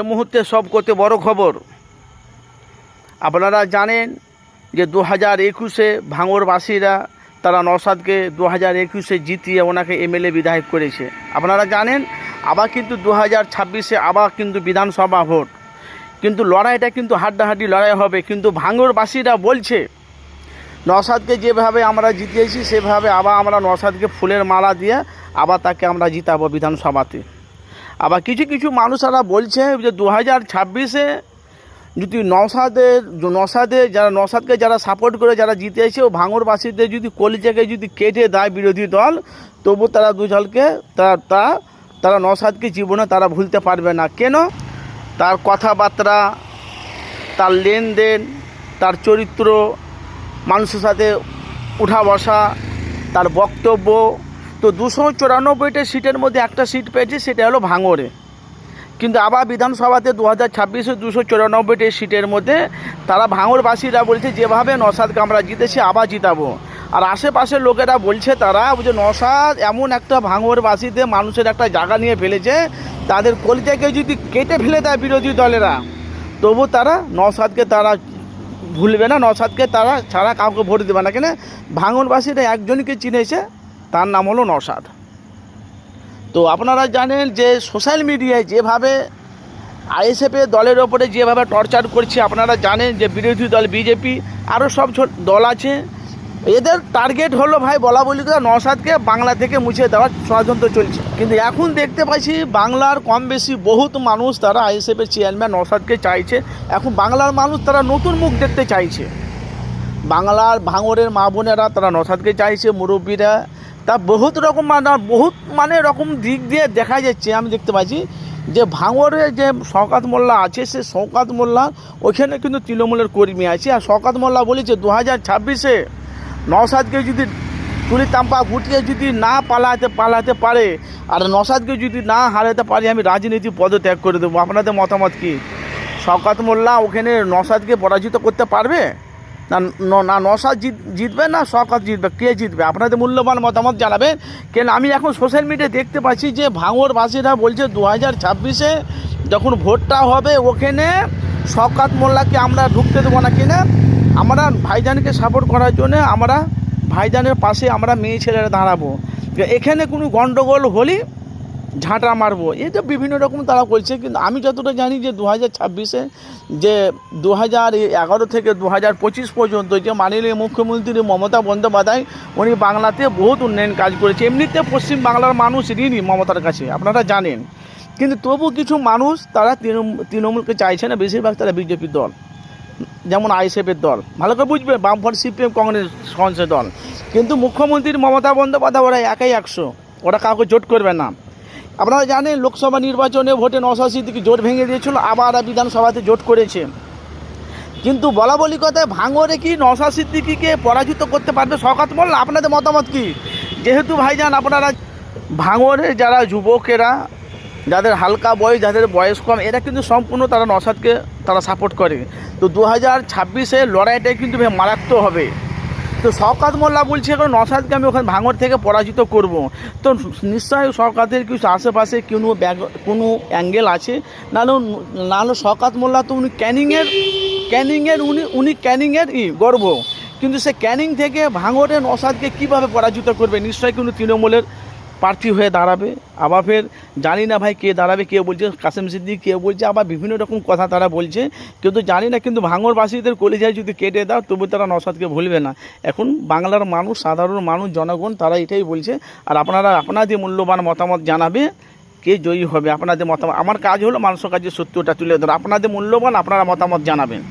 এই মুহূর্তে সব করতে বড় খবর। আপনারা জানেন যে দু হাজার একুশে ভাঙরবাসীরা তারা নসাদকে দু হাজার একুশে জিতিয়ে ওনাকে এমএলএ বিধায়ক করেছে। আপনারা জানেন, আবার কিন্তু দু হাজার ছাব্বিশে আবার কিন্তু বিধানসভা ভোট। কিন্তু লড়াইটা কিন্তু হাড্ডাহাড্ডি লড়াই হবে। কিন্তু ভাঙরবাসীরা বলছে নসাদকে যেভাবে আমরা জিতিয়েছি, সেভাবে আবার আমরা নসাদকে ফুলের মালা দিয়ে আবার তাকে আমরা জিতাবো বিধানসভাতে। আবার কিছু কিছু মানুষেরা বলছে যে দু হাজার ছাব্বিশে যদি নসাদের নসাদে যারা নসাদকে যারা সাপোর্ট করে, যারা জিতেছে, ও ভাঙরবাসীদের যদি কলিজাকে যদি কেটে দেয় বিরোধী দল, তবু তারা দুজলকে তারা তা, তারা নসাদকে জীবনে তারা ভুলতে পারবে না। কেন? তার কথাবার্তা, তার লেনদেন, তার চরিত্র, মানুষের সাথে উঠা বসা, তার বক্তব্য তো দুশো চুরানব্বইটা সিটের মধ্যে একটা সিট পেয়েছে, সেটা হলো ভাঙড়ে। কিন্তু আবার বিধানসভাতে দু হাজার ছাব্বিশে দুশো চুরানব্বইটি সিটের মধ্যে তারা ভাঙড়বাসীরা বলছে, যেভাবে নসাদকে আমরা জিতেছি, আবার জিতাবো। আর আশেপাশের লোকেরা বলছে, তারা যে নসাদ এমন একটা ভাঙড়বাসীতে মানুষের একটা জায়গা নিয়ে ফেলেছে, তাদের কলিজাকে যদি কেটে ফেলে দেয় বিরোধী দলেরা, তবু তারা নসাদকে তারা ভুলবে না, নসাদকে তারা ছাড়া কাউকে ভোট দেবে না। কেন? ভাঙনবাসীরা একজনকে চিনেছে তার নাম হলো নসাদ তো আপনারা জানেন যে সোশ্যাল মিডিয়ায় যেভাবে আইএসএফের দলের ওপরে যেভাবে টর্চার করছে, আপনারা জানেন যে বিরোধী দল বিজেপি আরও সব দল আছে। এদের টার্গেট হলো ভাই বলা বলি করে নসাদকে বাংলা থেকে মুছে দেওয়ার ষড়যন্ত্র চলছে। কিন্তু এখন দেখতে পাচ্ছি বাংলার কম বেশি বহুত মানুষ তারা আইএসএফের চেয়ারম্যান নসাদকে চাইছে। এখন বাংলার মানুষ তারা নতুন মুখ দেখতে চাইছে। বাংলার ভাঙরের মা বোনেরা, তারা নসাদকে চাইছে, মুরব্বীরা। তা বহুত রকম মানে বহুত মানে রকম দিক দিয়ে দেখা যাচ্ছে, আমি দেখতে পাচ্ছি। যে ভাঙরে যে শওকাত মোল্লা আছে, সে শওকাত মোল্লা, ওইখানে কিন্তু তৃণমূলের কর্মী আছে। আর শওকাত মোল্লা বলেছে দু হাজার ছাব্বিশে নসাদকে যদি তুলি তাম্পা গুটিয়ে যদি না পালাতে পালাতে পারে, আর নসাদকে যদি না হারাতে পারি, আমি রাজনীতি পদত্যাগ করে দেবো। আপনাদের মতামত কি? শওকাত মোল্লা ওখানে নসাদকে পরাজিত করতে পারবে? না, ন- না নসাদ জিত, জিতবে না শওকাত জিতবে। কে জিতবে? আপনাদের মূল্যবান মতামত জানাবেন। কেন, আমি এখন সোশ্যাল মিডিয়ায় দেখতে পাচ্ছি যে ভাঙরবাসীরা বলছে দু হাজার ছাব্বিশে যখন ভোটটা হবে, ওখানে শওকাত মোল্লাকে আমরা ঢুকতে দেবো না কিনা? আমরা ভাইজানকে সাপোর্ট করার জন্য আমরা ভাইজানের পাশে আমরা মেয়ে ছেলেরা দাঁড়াবো। এখানে কোনো গণ্ডগোল হলে ঝাঁটা মারবো তো বিভিন্ন রকম তারা বলছে কিন্তু আমি যতটা জানি যে দু হাজার ছাব্বিশে যে দু হাজার এগারো থেকে দু হাজার পঁচিশ পর্যন্ত যে মাননীয় মুখ্যমন্ত্রী মমতা বন্দ্যোপাধ্যায়, উনি বাংলাতে বহুত উন্নয়ন কাজ করেছে। এমনিতে পশ্চিম বাংলার মানুষ ঋণী মমতার কাছে, আপনারা জানেন। কিন্তু তবু কিছু মানুষ তারা তৃণমূল, তৃণমূলকে চাইছে না, বেশিরভাগ তারা বিজেপির দল, যেমন আইএসএফের দল। ভালো করে বুঝবে, বামফ্রন্ট সিপিএম কংগ্রেস কংগ্রেসের দল। কিন্তু মুখ্যমন্ত্রী মমতা বন্দ্যোপাধ্যায় ওরা একাই একশো, ওরা কাউকে জোট করবে না। আপনারা জানেন, লোকসভা নির্বাচনে ভোটে নশাশি থেকে জোট ভেঙে দিয়েছিল, আবার বিধানসভাতে জোট করেছে। কিন্তু বলা বলি কথায় ভাঙরে কি নশা সিদ্দিকিকে পরাজিত করতে পারবে শকাত মোল্লা? আপনাদের মতামত কি? যেহেতু ভাইজান, আপনারা ভাঙরে যারা যুবকেরা, যাদের হালকা বয়স, যাদের বয়স কম, এরা কিন্তু সম্পূর্ণ তারা নসাদকে তারা সাপোর্ট করে। তো দু হাজার ছাব্বিশে লড়াইটাই কিন্তু মারাত্মক হবে। তো শওকাত মোল্লা বলছে এখন নসাদকে আমি ওখানে ভাঙর থেকে পরাজিত করব। তো নিশ্চয়ই শওকাতের কিছু আশেপাশে কোনো ব্যাগ, কোনো অ্যাঙ্গেল আছে? নাহলে নাহলে শওকাত মোল্লা তো উনি ক্যানিংয়ের ক্যানিংয়ের, উনি উনি ক্যানিংয়ের ই, গর্ব। কিন্তু সে ক্যানিং থেকে ভাঙরে নসাদকে কীভাবে পরাজিত করবে? নিশ্চয়ই কিন্তু তৃণমূলের প্রার্থী হয়ে দাঁড়াবে। আবার ফের জানি না ভাই কে দাঁড়াবে, কে বলছে, কাসেম সিদ্দিক কে বলছে, আবার বিভিন্ন রকম কথা তারা বলছে। কিন্তু জানি না, কিন্তু ভাঙরবাসীদের কলিজায় যদি কেটে দাও, তবু তারা নসাদকে ভুলবে না। এখন বাংলার মানুষ, সাধারণ মানুষ, জনগণ, তারা এটাই বলছে। আর আপনারা, আপনাদের মূল্যবান মতামত জানাবে কে জয়ী হবে, আপনাদের মতামত। আমার কাজ হলো মানুষের কাছে সত্যটা তুলে ধরা। আপনাদের মূল্যবান আপনারা মতামত জানাবেন।